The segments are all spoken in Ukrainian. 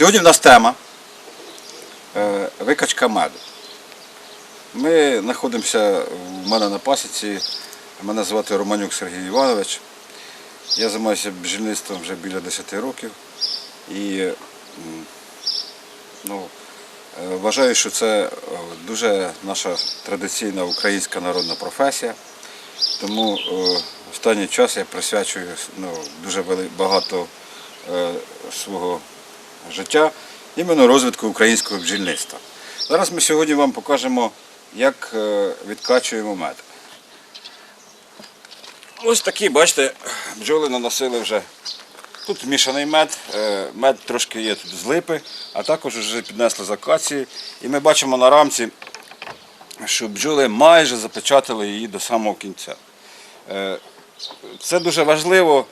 Сьогодні в нас тема е, викачка меду. Ми знаходимося в мене на пасіці. Мене звати Романюк Сергій Іванович. Я займаюся бджільництвом вже біля 10 років. І ну, е, вважаю, що це е, дуже наша традиційна українська народна професія. Тому останній час я присвячую ну, дуже багато свого життя іменно розвитку українського бджільництва. Зараз ми сьогодні вам покажемо, як е, відкачуємо мед. Ось такі, бачите, бджоли наносили вже. Тут мішаний мед, е, мед трошки є тут з липи, а також вже піднесли з акації. І ми бачимо на рамці, що бджоли майже запечатали її до самого кінця. Е, Це дуже важливо,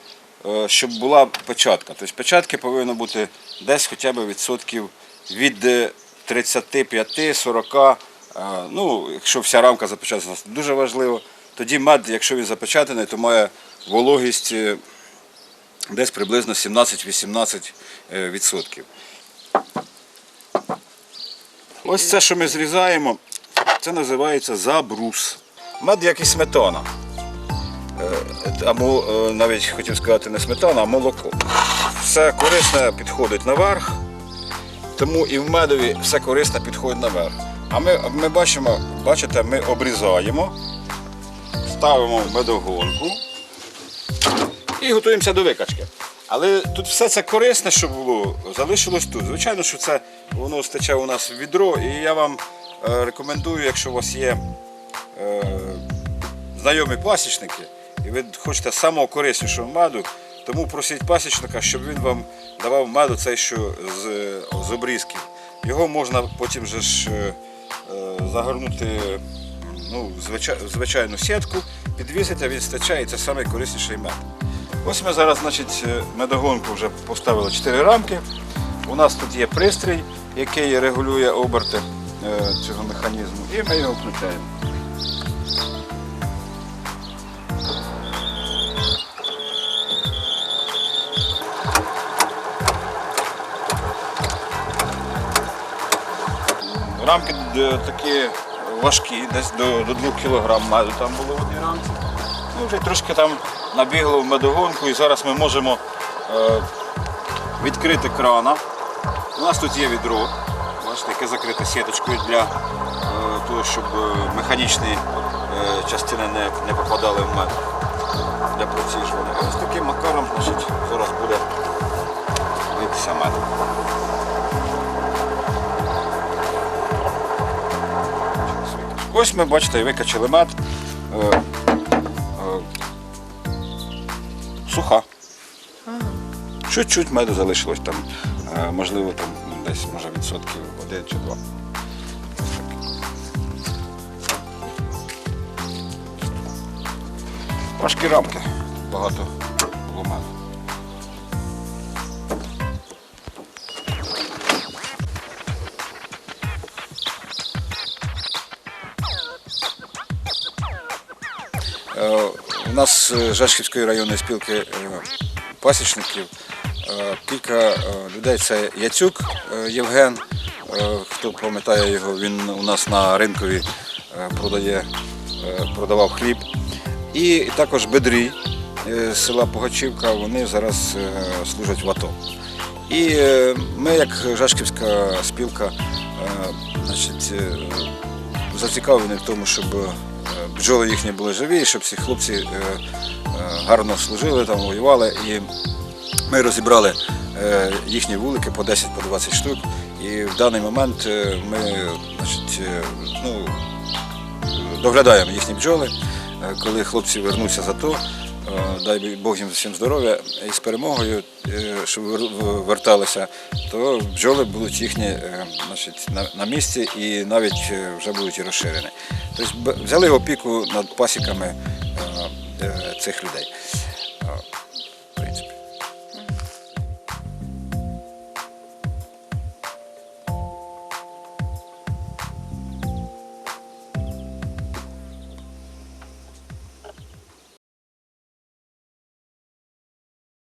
щоб була печатка. Тобто печатки повинно бути десь хоча б відсотків від е, 35-40. е, Ну, якщо вся рамка запечатана, це дуже важливо. Тоді мед, якщо він запечатаний, то має вологість е, десь приблизно 17-18%. е, відсотків. Ось це, що ми зрізаємо, це називається забрус. Мед, як і сметана. Або е, навіть хотів сказати не сметана, а молоко. Все корисне підходить наверх, тому і в медові все корисне підходить наверх. А ми, ми бачимо, бачите, ми обрізаємо, ставимо в медогонку і готуємося до викачки. Але тут все це корисне, що було, залишилось тут. Звичайно, що це воно стече у нас в відро, і я вам е, рекомендую, якщо у вас є е, знайомі пасічники, і ви хочете самого кориснішого меду, тому просіть пасічника, щоб він вам давав меду цей, що з, з обрізків. Його можна потім же ж е, е, загорнути ну, в звичай- звичайну сітку, підвісити, він стече, і це найкорисніший мед. Ось ми зараз значить, е, медогонку вже поставили 4 рамки. У нас тут є пристрій, який регулює оберти цього механізму, і ми його включаємо. Рамки е, такі важкі, десь до, до 2 кг меду там було в одній рамці. Ну, вже трошки там набігло в медогонку і зараз ми можемо е, відкрити крана. У нас тут є відро, бачите, яке закрите сіточкою для е, того, щоб е, механічні е, частини не, не попадали в мед для проціжування. Ось таким макаром значить, зараз буде литися мед. Ось ми бачите, викачали мед. Е, е, суха. Чуть-чуть меду залишилось там, е, можливо, там десь може відсотків один чи два. Важкі рамки, багато було меду. У нас з Жашківської районної спілки е, пасічників е, кілька е, людей. Це Яцюк е, Євген, е, хто пам'ятає його, він у нас на ринкові е, продає, е, продавав хліб. І також Бедрій е, села Пугачівка, вони зараз е, служать в АТО. І е, ми, як Жашківська спілка, е, значить, е, зацікавлені в тому, щоб е, бджоли їхні були живі, щоб ці хлопці е, е, гарно служили, там воювали. І ми розібрали е, їхні вулики по 10 по 20 штук. І в даний момент ми значить, ну, доглядаємо їхні бджоли. Коли хлопці вернуться за то, дай Бог їм всім здоров'я і з перемогою, е, щоб верталися, то бджоли будуть їхні е, значить, на, місці і навіть е, вже будуть розширені. Тобто взяли опіку над пасіками е, е, цих людей. Е,